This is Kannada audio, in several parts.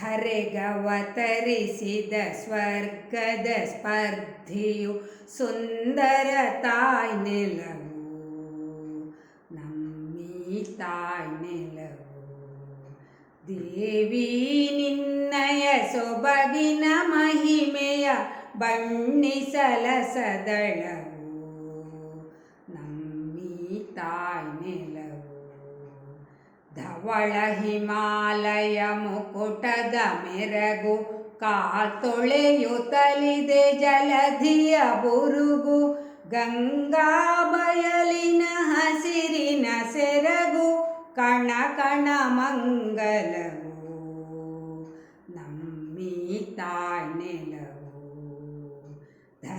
ಧರೆಗವತರಿಸಿದ ಸ್ವರ್ಗದ ಸ್ಪರ್ಧಿಯು ಸುಂದರ ತಾಯ್ ನೆಲವು. ನಮ್ಮೀ ತಾಯ್ ನೆಲವು. ದೇವಿ ನಿನ್ನಯ ಸೊಬಗಿನ ಮಹಿಮೆಯ ಬಣ್ಣಿಸಲ ಸದಳವು ನಮ್ಮೀ ತಾಯ್ ನೆಲವು. ಧವಳ ಹಿಮಾಲಯ ಮುಕುಟದ ಮೆರಗು ಕಾತೊಳೆಯುತ್ತಲಿದೆ ಜಲಧಿಯ ಬುರುಗು, ಗಂಗಾ ಬಯಲಿನ ಹಸಿರಿನ ಸೆರಗು ಕಣ ಕಣ ಮಂಗಲವು ನಮ್ಮಿ ತಾಯ್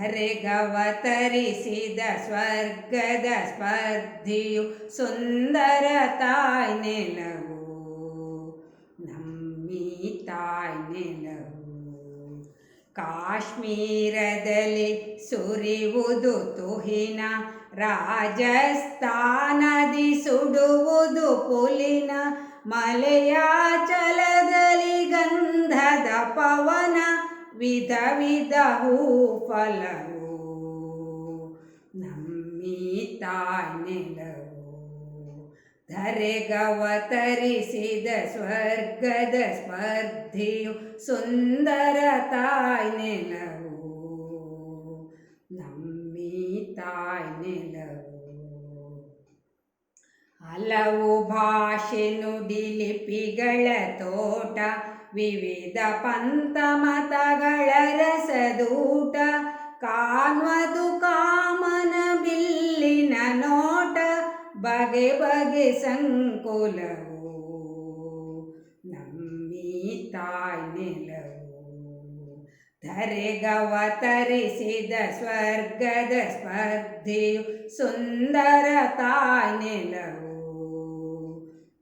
ನೆಲವು ಧರೆಗವತರಿಸಿದ ಸ್ವರ್ಗದ ಸ್ಪರ್ಧಿಯು ಸುಂದರ ತಾಯ್ ನೆಲವು. ನಮ್ಮಿ ತಾಯ್ ನೆಲವು. ಕಾಶ್ಮೀರದಲ್ಲಿ ಸುರಿವುದು ತುಹಿನ, ರಾಜಸ್ಥಾನದಿ ಸುಡುವುದು ಪುಲಿನ ಮಲೆಯಾಚಲದಲ್ಲಿ ಗಂಧದ ಪವನ ವಿಧ ವಿಧ ಫಲವು ನಮ್ಮೀ ತಾಯ್ ನೆಲವು. ಧರೆಗವತರಿಸಿದ ಸ್ವರ್ಗದ ಸ್ಪರ್ಧಿಯು ಸುಂದರ ತಾಯ್ ನೆಲವು. ನಮ್ಮೀ ತಾಯ್ ನೆಲವು. ಹಲವು ಭಾಷೆ ತೋಟ, ವಿವಿಧ ಪಂಥ ಮತಗಳ ರಸದೂಟ ಕಾನ್ವದು ಕಾಮನ ಬಿಲ್ಲಿನ ನೋಟ. ಬಗೆ ಬಗೆ ಸಂಕುಲವು ನಮ್ಮಿ ತಾಯಿ ನೆಲವು. ಧರೆಗವತರಿಸಿದ ಸ್ವರ್ಗದ ಸ್ಪರ್ಧೆಯು ಸುಂದರ ತಾಯಿ ನೆಲವು.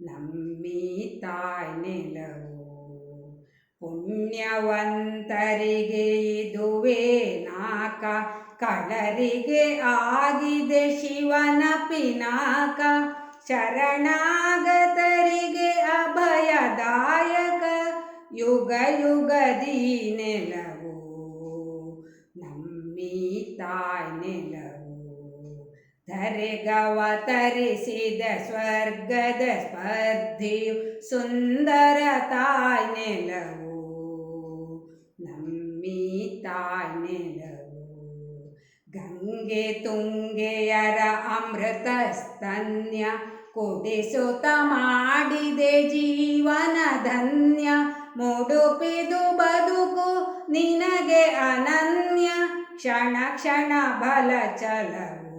ನಮ್ಮಿ ತಾಯಿ ನೆಲವು. ಪುಣ್ಯವಂತರಿಗೆ ಇದುವೇ ನಾಕ ಕಳರಿಗೆ ಆಗಿದೆ ಶಿವನ ಪಿನಾಕ. ಶರಣಾಗತರಿಗೆ ಅಭಯದಾಯಕ, ಯುಗ ಯುಗದಿ ನೆಲವು ನಮ್ಮಿ ತಾಯ್ ನೆಲವು ಧರೆಗವತರಿಸಿದ ಸ್ವರ್ಗದ ಸ್ಪರ್ಧಿಯು ಸುಂದರ ತಾಯ್ ನೆಲವು. ಗಂಗೆ ತುಂಗೆಯರ ಅಮೃತ ಸ್ತನ್ಯ ಕುಡಿಸುತ್ತ ಮಾಡಿದೆ ಜೀವನ ಧನ್ಯ. ಮುಡುಪಿದು ಬದುಕು ನಿನಗೆ ಅನನ್ಯ. ಕ್ಷಣ ಕ್ಷಣ ಬಲ ಚಲವು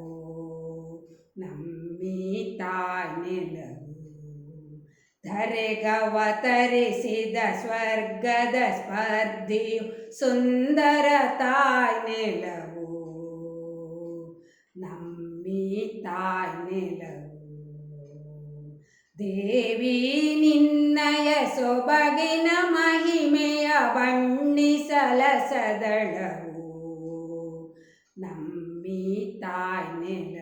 ಧರೆ ನೆಲವು. ಧರೆಗವತರಿಸಿದ ಸ್ವರ್ಗದ ಸ್ಪರ್ಧಿಯು ಸುಂದರ ತಾಯ್ ನೆಲವು. ನಮ್ಮೀ ತಾಯ್ ನೆಲವು ದೇವಿ ನಿನ್ನಯ ಸೊಬಗಿನ ಮಹಿಮೆಯ ಬಣ್ಣಿಸಲಸದಳವು ನಮ್ಮಿ ನಮ್ಮೀ ತಾಯ್ ನೆಲವು